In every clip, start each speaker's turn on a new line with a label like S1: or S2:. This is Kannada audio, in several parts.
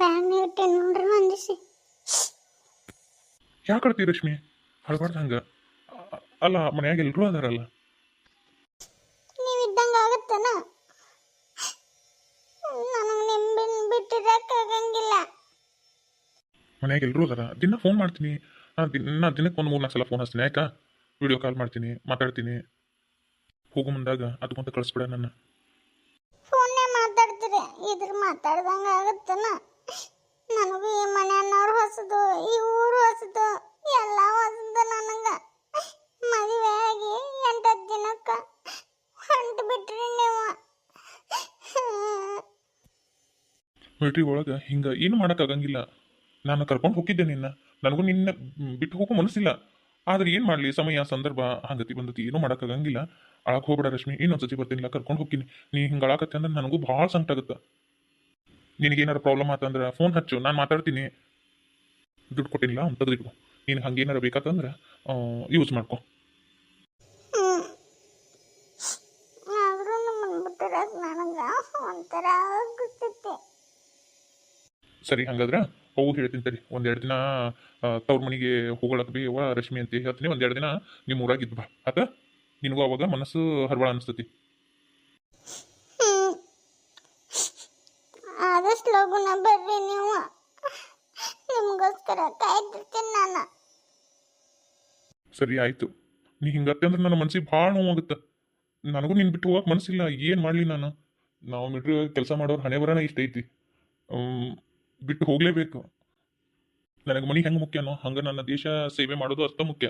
S1: ಬ್ಯಾಗ್ ಇಟ್ಟೆ ನೋಡ್ರಿ ಒಂದಿಸಿ
S2: ಯಾಕೆ ಅಳ್ತಿ ರಶ್ಮಿ? ಅಳ್ಬಾರ್ದು ಹಂಗ. ಅಲ್ಲ ಮನ್ಯಾಗ ಎಲ್ಲರೂ ಅದಾರಲ್ಲ.
S1: ನೀವಿದ್ದಂಗ ಆಗತ್ತನ? ನನಗೆ ನಿಂಬಿನ ಬಿಟ್ಟಿರಕ್ಕಾಗಂಗಿಲ್ಲ
S2: ಮನ್ಯಾಗ ಎಲ್ಲರೂ ಅದಾರ. ದಿನ ಫೋನ್ ಮಾಡ್ತೀನಿ. ನಾ ದಿನ ದಿನಕ್ಕೆ ಒಂದು ಮೂರು ನಾಲ್ಕು ಸಲ ಫೋನ್ ಹಚ್ತೀನಿ ಆಯ್ತಾ? ವಿಡಿಯೋ ಕಾಲ್ ಮಾಡ್ತೀನಿ ಮಾತಾಡ್ತೀನಿ. ಹೋಗೋ ಮುಂದಾಗ ಅದಕ್ಕಂತ ಕಳಿಸ್ಬಿಡ ನನ್ನ.
S1: ಫೋನ್ನೇ ಮಾತಾಡ್ತೀರಿ. ಇದ್ರ ಮಾತಾಡ್ದಂಗ ಆಗುತ್ತನ? ನನಗೂ ಈ ಮನೆಯನ್ನವ್ರು ಹೊಸದು, ಈ ಊರು ಹೊಸದು, ಎಲ್ಲ ಹೊಸದು ನನಗೆ. ಮದುವೆ ಆಗಿ ದಿನಕ್ಕೆ ಹೊಂಟು ಬಿಟ್ರಿ ನೀವು.
S2: ಒಳಗೆ ಹಿಂಗೆ ಏನು ಮಾಡೋಕ್ಕಾಗಂಗಿಲ್ಲ ನಾನು ಕರ್ಕೊಂಡು ಹೋಗಿದ್ದೆ ನಿನ್ನ. ನನಗೂ ನಿನ್ನ ಬಿಟ್ಟು ಹೋಗೋ ಮನಸ್ಸಿಲ್ಲ. ಆದ್ರೆ ಏನು ಮಾಡಲಿ? ಸಮಯ, ಸಂದರ್ಭ, ಹಂಗತಿ, ಬಂದತಿ ಏನೂ ಮಾಡೋಕ್ಕಾಗಂಗಿಲ್ಲ ಅಳಕ್ಕೆ ಹೋಗ್ಬೇಡ ರಶ್ಮಿ. ಇನ್ನೊಂದ್ಸತಿ ಬರ್ತೀನಿಲ್ಲ ಕರ್ಕೊಂಡು ಹೋಗ್ತೀನಿ. ನೀ ಹಿಂಗೆ ಅಳಕತ್ತೆ ಅಂದ್ರೆ ನನಗೂ ಭಾಳ ಸಂಕಟ ಆಗುತ್ತೆ ನಿನಗೇನಾರು ಪ್ರಾಬ್ಲಮ್ ಆತಂದ್ರೆ ಫೋನ್ ಹಚ್ಚು ನಾನು ಮಾತಾಡ್ತೀನಿ. ದುಡ್ಡು ಕೊಟ್ಟಿಲ್ಲ ಅವ್ನು ತೆಗೆದಿಟ್ಕೊ ನೀನು ಹಂಗೇನಾರ ಬೇಕಾತಂದ್ರೆ ಯೂಸ್ ಮಾಡ್ಕೊ.
S1: ನನಗೆ
S2: ಸರಿ ಹಂಗಾದ್ರೆ ಅವು ಹೇಳ್ತೀನಿ ಸರಿ ಒಂದೆರಡು ದಿನ ತವ್ರ ಮನೆಗೆ ಹೋಗೋಳಕ್ ಬಿ ಅವ್ವ ರಶ್ಮಿ ಅಂತ ಹೇಳ್ತೀನಿ. ಒಂದೆರಡು ದಿನ ನಿಮ್ಮ ಊರಾಗ ಇದ್ದು ಬಾ. ಆತ? ನಿನಗೂ ಅವಾಗ ಮನಸ್ಸು ಹರವಾಳ ಅನಿಸ್ತತಿ
S1: ಹ್ಮ್. ಆದಷ್ಟು ಲಗುನ ಬರ್ರಿ ನೀವು ನಿಮಗೋಸ್ಕರ ಕಾಯ್ತಿರ್ತೀನಿ ನಾನು
S2: ಸರಿ ಆಯ್ತು. ನೀ ಹಿಂಗತ್ತೆ ಅಂದ್ರೆ ನನ್ನ ಮನ್ಸಿಗೆ ಭಾಳ ನೋವಾಗುತ್ತೆ ನನಗೂ ನಿನ್ ಬಿಟ್ಟು ಹೋಗಕ್ಕೆ ಮನಸ್ಸಿಲ್ಲ ಏನು ಮಾಡಲಿ ನಾನು? ನಾವು ಮಿಟ್ರಿ ಕೆಲಸ ಮಾಡೋರು ಹಣೆ ಬರೋಣ ಇಷ್ಟ ಐತಿ. ಬಿಟ್ಟು ಹೋಗಲೇಬೇಕು. ನನಗೆ ಮನೆ ಹೆಂಗೆ ಮುಖ್ಯನೋ ಹಂಗೆ ನನ್ನ ದೇಶ ಸೇವೆ ಮಾಡೋದು ಅಷ್ಟ ಮುಖ್ಯ.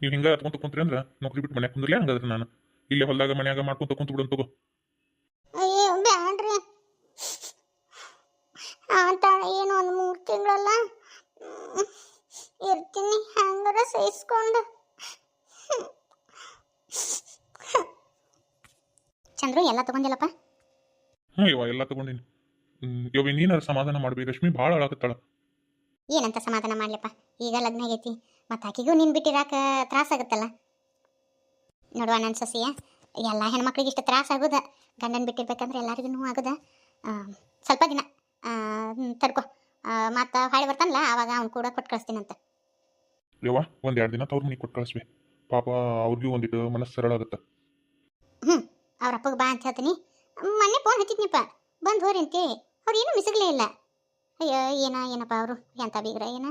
S2: ನೀವು ಹಿಂಗೆ ಹತ್ಕೊಂತ ಕುಂತ್ರಿ ಅಂದ್ರೆ ನೌಕರಿ ಬಿಟ್ಟು ಮನ್ಯಾಗ ಕುಂದ್ರಲೇ ಹಂಗಾದ್ರೆ ನಾನು. ಇಲ್ಲೇ ಹೊಲದಾಗ ಮನ್ಯಾಗ ಮಾಡ್ಕೊಂತ ಕುಂತು ಬಿಡೋನ್ ತಗೋ.
S1: ಏನು ಒಂದು ಮೂರು ತಿಂಗಳಲ್ಲ. ಇರ್ತೀನಿ ಹಂಗಾರ ಸಹಿಸ್ಕೊಂಡು. ಚಂದ್ರು ಎಲ್ಲ ತಗೊಂಡಿಲ್ಲಪ್ಪ?
S2: ಹ್ಞೂ ಇವ ಎಲ್ಲ ತಗೊಂಡಿನಿ. ಇವ ನೀನಾರ ಸಮಾಧಾನ ಮಾಡ್ಬೇಕು. ರಶ್ಮಿ ಭಾಳ ಅಳಾಕತ್ತಾಳ.
S1: ಏನಂತ ಸಮಾಧಾನ ಮಾಡ್ಲಪ್ಪ? ಈಗ ಲಗ್ನ ಆಗೈತಿ. ಮತ್ತೆ ಆಕಿಗೂ ನೀನು ಬಿಟ್ಟಿರಾಕ ತ್ರಾಸಾಗುತ್ತಲ್ಲ ನೋಡುವ ನನ್ನ ಸೊಸೆಯ. ಎಲ್ಲ ಹೆಣ್ಮಕ್ಳಿಗೆ ಇಷ್ಟು ತ್ರಾಸ ಆಗೋದ. ಗಂಡನ ಬಿಟ್ಟಿರ್ಬೇಕಂದ್ರೆ ಎಲ್ಲರಿಗೂ ಆಗುದ. ಆಗೋದ ಸ್ವಲ್ಪ ದಿನ. ತಡ್ಕೊ. ಮತ್ತು ಹಾಳೆ ಬರ್ತಾನಲ್ಲ ಅವಾಗ ಅವ್ನು ಕೂಡ ಕೊಟ್ಟು ಕಳಿಸ್ತೀನಂತ.
S2: ಯವ್ವ ಒಂದ್ ಎರಡು ದಿನ ತವ್ರ ಮನೆಗೆ ಕೊಟ್ಟು ಕಳಿಸ್ಬಿ. ಪಾಪ ಅವ್ರಿಗೂ ಒಂದಿಟ್ಟು ಮನಸ್ಸು ಸರಳ ಆಗುತ್ತೆ.
S1: ಹ್ಞೂ ಅವ್ರ ಅಪ್ಪಗೆ ಬಾ ಅಂತ ಹೇಳ್ತೀನಿ. ಮೊನ್ನೆ ಫೋನ್ ಹಚ್ಚಿದ್ನಿಪ್ಪ ಬಂದು ಹೋರಿ ಅಂತೇಳಿ ಅವ್ರು ಏನೂ ಮಿಸಗ್ಲೇ ಇಲ್ಲ. ಅಯ್ಯೋ ಏನ ಏನಪ್ಪ ಅವರು ಎಂತ ಬೀಗ್ರ ಏನ.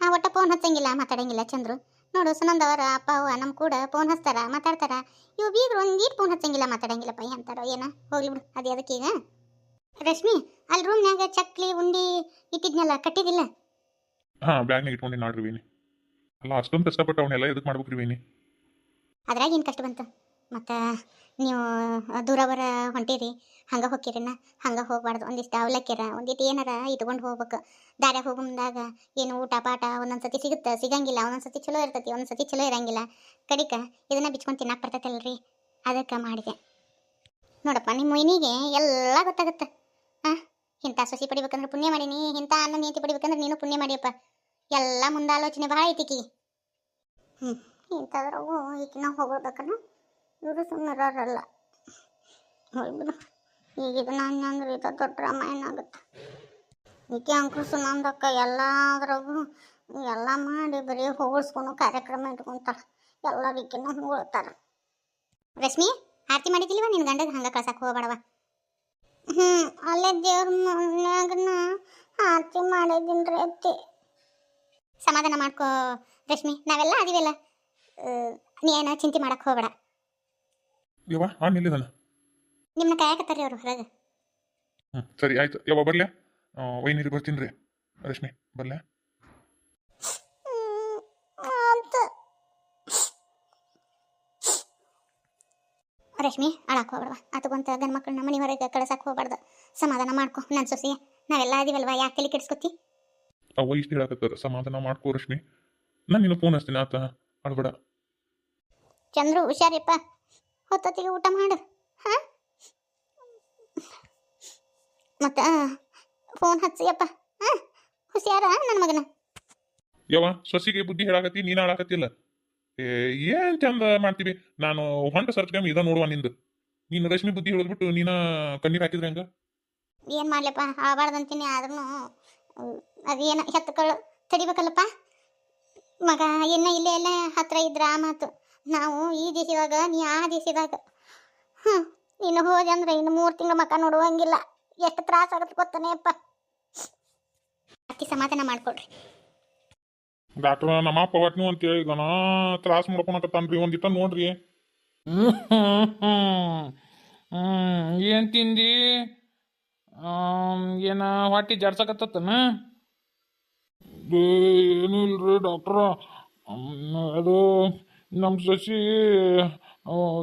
S1: ಆ ಒಟ್ಟ ಫೋನ್ ಹಚ್ಚಂಗಿಲ್ಲ ಮಾತಾಡಂಗಿಲ್ಲ ಚಂದ್ರು. ನೋಡು ಸುನಂದ ಅವರ ಅಪ್ಪ ಅವ್ವ ನಮ್ಮ ಕೂಡ ಫೋನ್ ಹಚ್ತಾರ ಮಾತಾಡ್ತಾರ. ಇವು ಬೀಗ್ರು ಒಂದೀಟ್ ಫೋನ್ ಹಚ್ಚಂಗಿಲ್ಲ ಮಾತಾಡಂಗಿಲ್ಲಪ್ಪ ಎಂತಾರೋ ಏನ. ಹೋಗ್ಲಿ ಬಿಡು ಅದೇ ಅದಕ್ಕೀಗ. ರಶ್ಮಿ ಅಲ್ಲಿ ರೂಮ್ನ್ಯಾಗ ಚಕ್ಲಿ ಉಂಡಿ ಇಟ್ಟಿದ್ನಲ್ಲ ಕಟ್ಟಿದಿಲ್ಲ
S2: ಹಾ ಬ್ಯಾಗ್ನಾಗ ಇಟ್ಕೊಂಡೆ ನೋಡ್ರಿ ವೀನಿ ಅಲ್ಲ ಅಷ್ಟೊಂದು ಕಷ್ಟಪಟ್ಟು ಅವನ್ನೆಲ್ಲ ಎದಕ್ಕೆ ಮಾಡ್ಬೇಕ್ರಿ ವೀನಿ
S1: ಅದ್ರಾಗ ಏನು ಕಷ್ಟ ಬಂತು? ಮತ್ತು ನೀವು ದೂರ ಬರ ಹೊಂಟಿರಿ ಹಂಗೆ ಹೋಗಿರಿನ ಹಂಗೆ ಹೋಗ್ಬಾರ್ದು ಒಂದಿಷ್ಟು ಅವಲಕ್ಕಿರ ಒಂದಿಷ್ಟು ಏನಾರ ಇಟ್ಕೊಂಡು ಹೋಗ್ಬೇಕು. ದಾರ್ಯಾಗ ಹೋಗೋ ಮುಂದಾಗ ಏನು ಊಟ ಪಾಠ ಒಂದೊಂದು ಸತಿ ಸಿಗುತ್ತೆ? ಸಿಗಂಗಿಲ್ಲ ಒಂದೊಂದು ಸತಿ ಚಲೋ ಇರ್ತೈತಿ ಒಂದೊಂದು ಸತಿ ಚಲೋ ಇರಂಗಿಲ್ಲ. ಕಡಿಕ ಇದನ್ನ ಬಿಚ್ಕೊಂಡು ತಿನ್ನಕ್ಕೆ ಬರ್ತೈತಲ್ರಿ? ಅದಕ್ಕೆ ಮಾಡಿದೆ. ನೋಡಪ್ಪ ನಿಮ್ಮ ಮೊಯ್ನಿಗೆ ಎಲ್ಲ ಗೊತ್ತಾಗುತ್ತೆ. ಹಾಂ ಇಂಥ ಸೊಸಿ ಪಡಿಬೇಕಂದ್ರೆ ಪುಣ್ಯ ಮಾಡೀನಿ ಇಂಥ ಅನ್ನ ನೀತಿ ಪಡಿಬೇಕಂದ್ರೆ ನೀನು ಪುಣ್ಯ ಮಾಡಿಯಪ್ಪ. ಎಲ್ಲ ಮುಂದಾಲೋಚನೆ ಭಾಳ ಐತಿಕಿ. ಹ್ಞೂ ಈಕೆ ನಾವು ಹೋಗ್ಬೇಕನ್ನ ಇವರು ಸುಮ್ಮನಿರೋರಲ್ಲ ಹೋಗ್ಬಿಡು ಈಗ ಇದನ್ನ ಅಂದ್ರೆ ಇದು ದೊಡ್ಡ ರಾಮಾಯಣ ಆಗುತ್ತೆ? ಈಕೆ ಅಂಕರು ಸುನಂದಕ್ಕ ಎಲ್ಲದ್ರಾಗೂ ಎಲ್ಲ ಮಾಡಿ ಬರೀ ಹೋಗಿಸ್ಕೊಂಡು ಕಾರ್ಯಕ್ರಮ ಇಟ್ಕೊಂತಾಳ. ಎಲ್ಲ ಈಕಿನ ಹೊಗಳ್ತಾರ. ರಶ್ಮಿ, ಆರತಿ ಮಾಡಿದಿಲ್ವ ನಿನ್ನ ಗಂಡಗೆ ಹಂಗೆ ಕಳ್ಸಕ್ಕೆ ಹೋಗ್ಬೇಡವ? ಹ್ಞೂ ಅಲ್ಲೇ ದೇವ್ರ ಮನ್ಯಾಗನ ಆರತಿ ಮಾಡಿದ್ದೀನಿ ರೀ ಅತ್ತಿ. ಸಮಾಧಾನ ಮಾಡ್ಕೋ ರಶ್ಮಿ ನಾವೆಲ್ಲ ಅದೀವಲ್ಲ? ನೀ ಏನೋ ಚಿಂತೆ ಮಾಡಕ್ಕೆ ಹೋಗಬೇಡ.
S2: ಯವ್ವ ಆ ಎಲ್ಲಿದಾನ
S1: ನಿಮ್ಮನ್ನ ಕಾಯಕತ್ತಾರ ಅವ್ರು ಹೊರಗೆ.
S2: ಹ್ಞೂ ಸರಿ ಆಯ್ತು. ಯವ್ವ ಬರ್ಲ್ಯಾ? ವೈನೀರು ಬರ್ತೀನಿ ರೀ. ರಶ್ಮಿ ಬರ್ಲ್ಯಾ?
S1: ರಶ್ಮಿ ಅಳಕ್ ಹೋಗ್ಬೇಡವ. ಅದಕ್ಕಂತ ಗಂಡ ಮಕ್ಕಳನ್ನ ಮನೆ ಹೊರಗೆ ಕಳ್ಸಕ್ಕೆ ಹೋಗ್ಬಾರ್ದು. ಸಮಾಧಾನ ಮಾಡ್ಕೊ ನನ್ನ ಸೊಸೆಯ ನಾವೆಲ್ಲ ಅದೀವಲ್ವಾ ಯಾಕೆ ತಲೆ ಕೆಡಿಸ್ಕೊತಿ?
S2: ಅವ್ವ ಇಷ್ಟು ಹೇಳಕತ್ತದ ಸಮಾಧಾನ ಮಾಡ್ಕೋ ರಶ್ಮಿ ನಾನು ನಿನ್ನ ಫೋನ್ ಹಚ್ತೀನಿ ಆತ. ಅಳ್ಬೇಡ.
S1: ಚಂದ್ರು ಹುಷಾರಿಪ್ಪ. ಹೊತ್ತೊತ್ತಿಗೆ ಊಟ ಮಾಡು. ಹಾಂ? ಮತ್ತ ಫೋನ್ ಹಚ್ಚಿಯಪ್ಪ ಹಾ? ಹುಷಾರ ನನ್ನ ಮಗನ?
S2: ಯವ್ವ ಸೊಸಿಗೆ ಬುದ್ಧಿ ಹೇಳಾಕತ್ತಿ ನೀನು ಹೇಳಾಕತ್ತಿಲ್ಲ ಏನು ಚಂದ ಮಾಡ್ತೀವಿ? ನಾನು ಹೊಂಟ ಸರ್ಚ್ ಗೇಮ್ ಇದ ನೋಡುವ ನಿಂದು. ನೀನು ರಶ್ಮಿ ಬುದ್ಧಿ ಹೇಳಿದ್ಬಿಟ್ಟು ನೀನ ಕಣ್ಣೀರ್ ಹಾಕಿದ್ರೆ ಹಂಗ?
S1: ಏನ್ ಮಾಡ್ಲಪ್ಪ? ಆಬಾರ್ದಂತೀನಿ ಆದ್ರೂ ಅದೇನ ಹೆತ್ಕೊಳ್ಳು ತಡಿಬೇಕಲ್ಲಪ್ಪ? ಮಗ ಏನ ಇಲ್ಲೇ ಎಲ್ಲ ಹತ್ರ ಇದ್ರ ಆ ಮಾತು. ನಾವು ಈ ದೇಶದಾಗ, ನೀ ಆ ದೇಶದಾಗ. ಹ್ಞೂ ಇನ್ನು ಹೋದೆ ಅಂದ್ರೆ ಇನ್ನು ಮೂರು ತಿಂಗಳ ಮಕ್ಕ ನೋಡುವಂಗಿಲ್ಲ. ಎಷ್ಟು ತ್ರಾಸ ಆಗುತ್ತೆ ಗೊತ್ತಾನೆ ಅಪ್ಪ. ಅತಿ ಸಮಾಧಾನ ಮಾಡ್ಕೊಡ್ರಿ
S2: ಡಾಕ್ಟ್ರ ನಮ್ಮ ಅಪ್ಪ ಅಂತ ಅಂತೇಳಿ ಈಗ ನಾ ತ್ರಾಸ ಮಾಡ್ಕೊಳಕತ್ತಾನ್ರಿ ಒಂದಿಟ್ಟ ನೋಡ್ರಿ.
S3: ಏನು ತಿಂದಿ? ಏನ ಹೊಟ್ಟಿ ಜಡ್ಸಕತ್ತನ
S2: ಏನು ಇಲ್ರಿ ಡಾಕ್ಟ್ರ ಅದು ನಮ್ಮ ಸಸಿ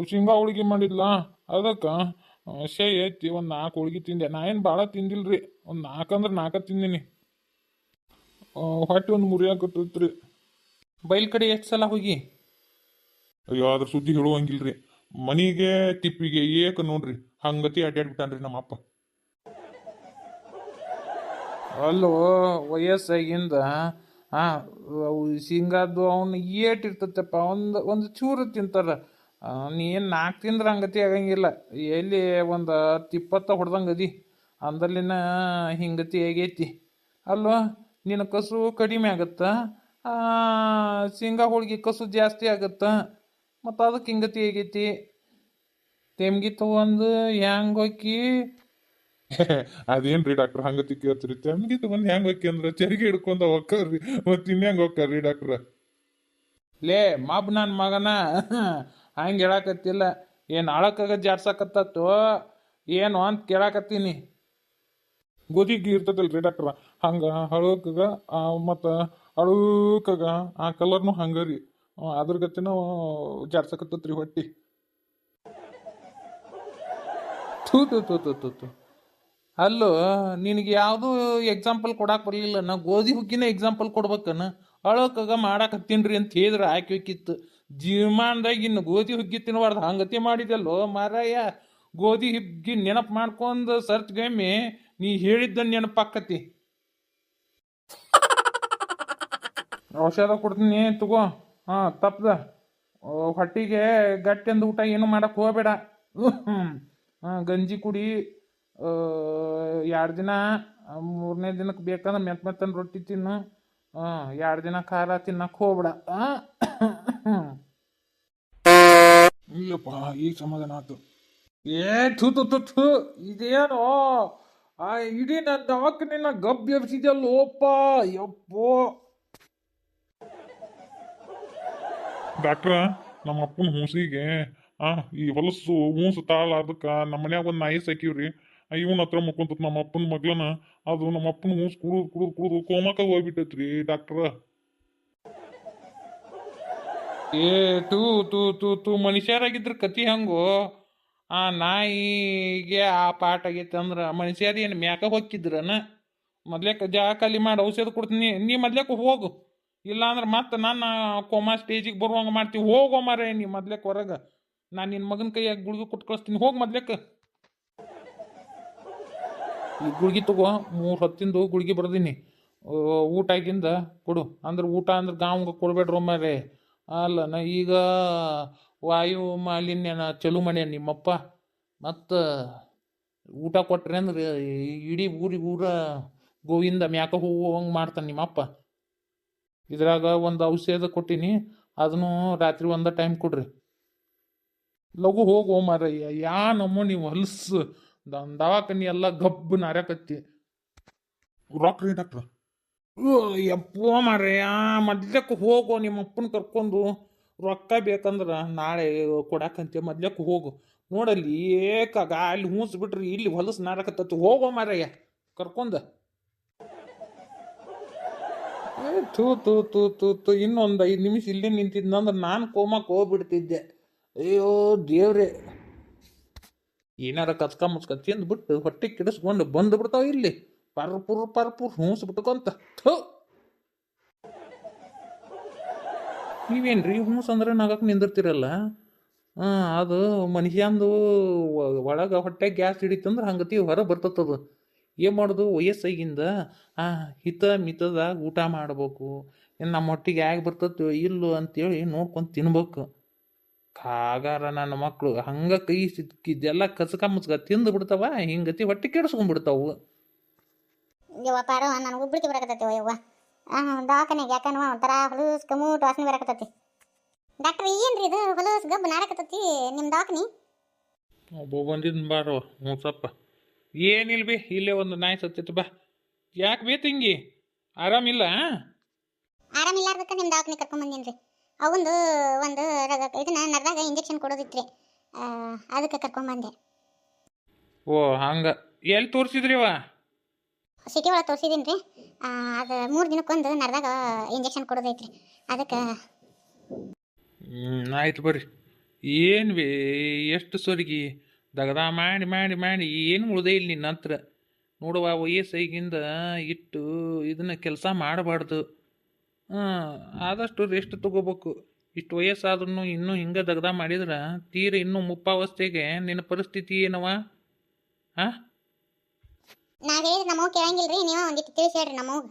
S2: ಶೇಂಗಾ ಹೋಳಿಗೆ ಮಾಡಿದ್ಲ ಅದಕ್ಕೆ ಸೇ ಐತಿ ಒಂದು ನಾಲ್ಕು ಹೋಳಿಗೆ ತಿಂದೆ. ನಾ ಏನು ಭಾಳ ತಿಂದಿಲ್ರಿ ಒಂದು ನಾಲ್ಕು ಅಂದ್ರೆ ನಾಲ್ಕು ತಿಂದೀನಿ. ಹೊಟ್ಟೆ ಒಂದು ಮುರಿ ಹಾಕತ್ತೈತ್ರಿ
S3: ಬೈಲ್ ಕಡೆ ಎಷ್ಟು ಸಲ ಹೋಗಿ?
S2: ಅಯ್ಯೋ ಅದ್ರ ಸುದ್ದಿ ಹೇಳುವಂಗಿಲ್ರಿ. ಮನಿಗೆ ತಿಪ್ಪಿಗೆ ಏಕ ನೋಡ್ರಿ. ಹಂಗತಿ ಅಡ್ಡಾಡ್ಬಿಟ್ಟಾನ್ರಿ ನಮ್ಮ ಅಪ್ಪ
S3: ಅಲ್ಲೋ ವಯಸ್ಸಾಗಿಂದ ಹಾಂ ಶೇಂಗಾದ್ದು ಅವ್ನು ಏಟ್ ಇರ್ತತ್ತಪ್ಪ. ಒಂದು ಒಂದು ಚೂರು ತಿಂತಾರ. ನೀನು ನಾಲ್ಕು ತಿಂದ್ರೆ ಹಂಗತಿ ಆಗಂಗಿಲ್ಲ. ಎಲ್ಲಿ ಒಂದು ಹತ್ತು ಇಪ್ಪತ್ತ ಹೊಡ್ದಂಗೆ ಅದಿ ಅಂದಲ್ಲಿನ ಹಿಂಗತಿ ಆಗೈತಿ. ಅಲ್ವಾ ನಿನ್ನ ಕಸು ಕಡಿಮೆ ಆಗತ್ತ? ಶೇಂಗಾ ಹೋಳಿಗೆ ಕಸು ಜಾಸ್ತಿ ಆಗತ್ತ? ಮತ್ತು ಅದಕ್ಕೆ ಹಿಂಗತಿ ಆಗೈತಿ? ತೆಮ್ಗಿ ತಗೊಂಡು ಹೆಂಗ್ ಹೋಕಿ
S2: ಅದೇನ್ರಿ ಡಾಕ್ಟರ್ ಹಂಗತಿ ಕೇಳ್ತೀರಿ? ತೆಮ್ಗಿ ತಗೊಂಡು ಹೆಂಗ್ ಹೋಕಿ ಅಂದ್ರೆ ಚರಿಗೆ ಹಿಡ್ಕೊಂಡ ಹೋಗ್ಕರ್ರಿ ಮತ್ತೆ ಇನ್ಯಾಂಗ ಹೋಗ್ಕರ್ರಿ ಡಾಕ್ಟ್ರ?
S3: ಲೇ ಮಾಬ್ ನನ್ನ ಮಗನ. ಹಂಗೆ ಹೇಳಕತ್ತಿಲ್ಲ. ಏನು ಅಳಕಾಗ ಜಾಡ್ಸಾಕತ್ತೋ ಏನು ಅಂತ ಕೇಳಕತ್ತೀನಿ.
S2: ಗೋಧಿಗೆ ಇರ್ತದಲ್ರಿ ಡಾಕ್ಟ್ರ ಹಂಗ ಹಳಕಗ ಮತ್ತ ಅಳುಕಗ ಆ ಕಲರ್ನು ಹಂಗರಿ ಅದ್ರ ಗತಿನ ಜಾಡ್ಸಕತ್ತತ್ರಿ ಹೊಟ್ಟಿ.
S3: ಥೂ ಥೂ ಥೂ ಅಲ್ಲೋ, ನಿನಗೆ ಯಾವುದೂ ಎಕ್ಸಾಂಪಲ್ ಕೊಡಕ್ಕೆ ಬರಲಿಲ್ಲ. ನಾ ಗೋಧಿ ಹುಗ್ಗಿನ ಎಕ್ಸಾಂಪಲ್ ಕೊಡ್ಬೇಕನ? ಅಳಕಾಗ ಮಾಡಾಕತ್ತೀನ್ರಿ ಅಂತ ಹೇಳಿದ್ರೆ ಹಾಕಿ ಹೋಗಿತ್ತು ಜೀವಮಾನದಾಗ ಇನ್ನು ಗೋಧಿ ಹುಗ್ಗಿ ತಿನ್ನಬಾರ್ದು ಹಂಗತಿ ಮಾಡಿದಲ್ಲೋ ಮಾರಾಯ. ಗೋಧಿ ಹಿಗ್ಗಿ ನೆನಪು ಮಾಡ್ಕೊಂಡು ಸರ್ಚ್ ಗೇಮಿ ನೀ ಹೇಳಿದ್ದ ನೆನಪಾಕತಿ ಔಷಧ ಕೊಡ್ತೀನಿ, ತಗೋ. ಹಾಂ ತಪ್ಪದ ಹೊಟ್ಟಿಗೆ ಗಟ್ಟಿಂದ ಊಟ ಏನು ಮಾಡಕ್ ಹೋಗಬೇಡ. ಗಂಜಿ ಕುಡಿ. ಎರಡು ದಿನ, ಮೂರನೇ ದಿನಕ್ಕೆ ಬೇಕಂದ್ರೆ ಮೆತ್ತ ಮೆತ್ತನ ರೊಟ್ಟಿ ತಿನ್ನು. ಹಾಂ ಎರಡು ದಿನ ಖಾರ ತಿನ್ನಕ್ ಹೋಗ್ಬೇಡ.
S2: ಇಲ್ಲಪ್ಪ, ಈಗ ಸಮಾಧಾನ ಆತು.
S3: ಏ ಥು ಥು ಥು ಥು ಇದೇನೋ? ಆ ಇಡೀ ನನ್ನ ದವಾಖಾನಿನ ಗಬ್ ಎಬ್ಸಿದ್ಯಲ್ಲೋಪ ಯಪ್ಪೋ.
S2: ಡಾಕ್ಟ್ರ ನಮ್ಮ ಅಪ್ಪನ ಹೂಸಿಗೆ ಆ ಈ ಹೊಲಸು ಹೂಸು ಅದಕ್ಕೆ ನಮ್ಮ ಮನ್ಯಾಗ ಒಂದು ನಾಯಿ ಸಾಕಿವ್ರಿ. ಇವನ ಹತ್ರ ಮುಕ್ಕೊಂತ ನಮ್ಮ ಅಪ್ಪನ ಮಗ್ಳನ. ಅದು ನಮ್ಮ ಅಪ್ಪನ ಹೂಸ್ ಕುಡಿದು ಕುಡಿದು ಕುಡಿದು ಕೋಮಕ ಹೋಗ್ಬಿಟ್ಟೈತ್ರಿ ಡಾಕ್ಟ್ರ.
S3: ಏ ತೂ ತೂ ತೂ ತೂ ಮನುಷ್ಯರಾಗಿದ್ರ ಕತಿ ಹಂಗು? ಆ ನಾಯಿಗೆ ಆ ಪಾಠ ಆಗೈತೆ ಅಂದ್ರೆ ಮನುಷ್ಯರು ಏನು ಮ್ಯಾಕ ಹೊಕ್ಕಿದ್ರನ? ಮೊದ್ಲೇಕ ಖಾಲಿ ಮಾಡಿ, ಔಷಧ ಕೊಡ್ತೀನಿ. ನೀ ಮೊದ್ಲೇಕ ಹೋಗು. ಇಲ್ಲಾಂದ್ರೆ ಮತ್ತೆ ನಾನು ಕೋಮಾ ಸ್ಟೇಜಿಗೆ ಬರುವಂಗೆ ಮಾಡ್ತೀವಿ. ಹೋಗೋ ಮಾರೆ ನೀ ಮೊದ್ಲೇಕ ಹೊರಗೆ. ನಾನು ನಿನ್ನ ಮಗನ ಕೈಯಾಗ ಗುಳ್ಗಿ ಕೊಟ್ಟು ಕಳಿಸ್ತೀನಿ. ಹೋಗಿ ಮೊದ್ಲೇಕ. ಈ ಗುಳ್ಗಿ ತಗೋ, ಮೂರು ಹೊತ್ತಿಂದು ಗುಳ್ಗಿ ಬರ್ದೀನಿ. ಊಟ ಆಗಿಂದ ಕೊಡು. ಅಂದ್ರೆ ಊಟ ಅಂದ್ರೆ ಗಾಂವ್ಗೆ ಕೊಡ್ಬೇಡ್ರೋ ಮಾರೇ ಅಲ್ಲ ನಾ ಈಗ ವಾಯು ಮಾಲಿನ್ಯನ ಚಲೋ ಮಾಡ್ಯಾನ ನಿಮ್ಮಪ್ಪ. ಮತ್ತು ಊಟ ಕೊಟ್ರಿ ಅಂದ್ರೆ ಇಡೀ ಊರಿಗೆ ಊರ ಗೋವಿಂದ ಮ್ಯಾಕ ಹೋಗುವಂಗೆ ಮಾಡ್ತಾನೆ ನಿಮ್ಮಪ್ಪ. ಇದ್ರಾಗ ಒಂದು ಔಷಧ ಕೊಟ್ಟಿನಿ ಅದನ್ನು ರಾತ್ರಿ ಒಂದ ಟೈಮ್ ಕೊಡ್ರಿ. ಲಘು ಹೋಗೋ ಮಾರಯ್ಯ ಯಾ ನಮೂನಿ ಹೊಲ್ಸು. ದ- ದವಾಖಾನಿ ಎಲ್ಲ ಗಬ್ಬು ನಾರ್ಯಾಕತ್ತಿ.
S2: ರೊಕ್ಕ ರೀ ಡಾಕ್ಟ್ರ
S3: ಯಪ್ಪೋ ಮಾರಯ್ಯ ಮಧ್ಯಕ್ಕೆ ಹೋಗೋ ನಿಮ್ಮ ಅಪ್ಪನ ಕರ್ಕೊಂಡು. ರೊಕ್ಕ ಬೇಕಂದ್ರೆ ನಾಳೆ ಕೊಡಾಕಂತೆ ಮೊದ್ಲಕ್ಕೆ ಹೋಗು. ನೋಡಲ್ಲಿ ಏಕಾಗ ಅಲ್ಲಿ ಹೂಸ್ ಬಿಟ್ರಿ ಇಲ್ಲಿ ಹೊಲಸು ನಾರಕತ್ತತ್ತು ಹೋಗೋ ಮಾರಯ್ಯ ಕರ್ಕೊಂಡ. ತೂ ತೂ ತೂ ತೂ ತೂ ಇನ್ನೊಂದು ಐದು ನಿಮಿಷ ಇಲ್ಲಿ ನಿಂತಿದ್ನಂದ್ರೆ ನಾನು ಕೋಮಕ್ಕೆ ಹೋಗ್ಬಿಡ್ತಿದ್ದೆ. ಅಯ್ಯೋ ದೇವ್ರೆ. ಏನಾರ ಕಚ್ಕ ಮುಚ್ಕ ತಿಂದ್ಬಿಟ್ಟು ಹೊಟ್ಟೆ ಕೆಡಿಸ್ಕೊಂಡು ಬಂದು ಬಿಡ್ತಾವ ಇಲ್ಲಿ. ಪರ್ಪುರ್ ಪರ್ಪುರ್ ಹೂಸ್ ಬಿಟ್ಕೊಂತ ಥು. ನೀವೇನ್ರಿ ಹ್ಞೂ ಅಂದ್ರೆ ನಗಕ್ಕೆ ನಿಂದಿರ್ತಿರಲ್ಲ? ಹಾಂ, ಅದು ಮನುಷ್ಯಂದು ಒಳಗೆ ಹೊಟ್ಟೆ ಗ್ಯಾಸ್ ಹಿಡಿತಂದ್ರೆ ಹಂಗತಿ ಹೊರ ಬರ್ತತದು. ಏನು ಮಾಡೋದು? ವಯಸ್ಸಾಗಿಂದ, ಆ, ಹಿತ ಮಿತದಾಗ ಊಟ ಮಾಡಬೇಕು. ಇನ್ನು ನಮ್ಮ ಹೊಟ್ಟೆಗೆ ಯಾಕೆ ಬರ್ತೈತೋ ಇಲ್ಲೋ ಅಂತೇಳಿ ನೋಡ್ಕೊಂಡು ತಿನ್ಬೇಕು. ಕಾಗಾರ ನನ್ನ ಮಕ್ಕಳು ಹಂಗೆ ಕೈ ಸಿಕ್ಕಿದ್ದೆಲ್ಲ ಕಸಕ ಮುಸ್ಕ ತಿಂದು ಬಿಡ್ತಾವ, ಹಿಂಗತಿ ಹೊಟ್ಟೆ ಕೆಡಿಸ್ಕೊಂಡ್ಬಿಡ್ತಾವು
S1: ನನಗೆ ಬರಕತ್ತೈತಿ ಯವ್ವ. ದವಾಖಾನೆಗೆ ಯಾಕನ್ವ ಒಂಥರ ಹೊಲಸ್ ಕಮೂಟ್ ವಾಸನೆ ಬರಕತ್ತೈತಿ. ಡಾಕ್ಟ್ರ್ ಏನ್ರಿ ಇದು? ಹೊಲಸ್ ಗಬ್ಬು ನಾರಕತ್ತೈತಿ ನಿಮ್ಮ ದವಾಖಾನೆ?
S3: ಒಬ್ಬ ಬಂದಿದ್ನ ಬಾರೋ ಮೂಸಪ್ಪ. ಏನಿಲ್ಲ ಬಿ ಇಲ್ಲೇ ಒಂದು ನಾಯಿ ಸತ್ತಿತ್ತು ಬಾ. ಯಾಕೆ ಬೇ ತಿಂಗಿ? ಆರಾಮಿಲ್ಲ
S1: ಆರಾಮಿಲ್ಲಾರ್ದಕ್ಕೆ ನಿಮ್ಮ ದವಾಖಾನೆ ಕರ್ಕೊಂಡ್ ಬಂದೀನಿ ಅವಂದು ಒಂದು ಇದನ್ನ ನರದಾಗ ಇಂಜೆಕ್ಷನ್ ಕೊಡೋದಿತ್ರಿ. ಅದಕ್ಕೆ ಕರ್ಕೊಂಬಂದೆ
S3: ಓ ಹಂಗ. ಎಲ್ಲಿ ತೋರಿಸಿದ್ರಿವ
S1: ಸಿಟಿ ಒಳಗೆ ತೋರಿಸಿದ್ದೀನಿ ರೀ ಅದು ಮೂರು ದಿನಕ್ಕೊಂದು ನರದಾಗ ಇಂಜೆಕ್ಷನ್ ಕೊಡೋದೈತ್ರಿ. ಅದಕ್ಕೆ
S3: ಆಯ್ತು ಬರ್ರಿ. ಏನು ಬೇ ಎಷ್ಟು ಸರಿಗೆ? ದಗದ ಮಾಡಿ ಮಾಡಿ ಮಾಡಿ, ಏನು ಉಳ್ದೇ ಇಲ್ಲ ನಿನ್ನ ಹತ್ರ? ನೋಡುವ ವಯಸ್ಸೈಗಿಂದ ಇಟ್ಟು ಇದನ್ನು ಕೆಲಸ ಮಾಡಬಾರ್ದು. ಹಾಂ, ಆದಷ್ಟು ರೆಸ್ಟ್ ತಗೋಬೇಕು. ಇಷ್ಟು ವಯಸ್ಸಾದ್ರೂ ಇನ್ನೂ ಹಿಂಗೆ ದಗದ ಮಾಡಿದ್ರೆ ತೀರ ಇನ್ನೂ ಮುಪ್ಪಾವಸ್ಥೆಗೆ ನಿನ್ನ ಪರಿಸ್ಥಿತಿ ಏನವ? ಹಾಂ?
S1: ನಾ ಹೇಳಿದ್ರೆ ನಮ್ಮವ್ ಕೇಳಂಗಿಲ್ರಿ ನೀವ ಒಂದಿಟ್ಟು ತಿಳಿಸಿ ಹೇಳ್ರಿ ನಮ್ಮವ್ಗೆ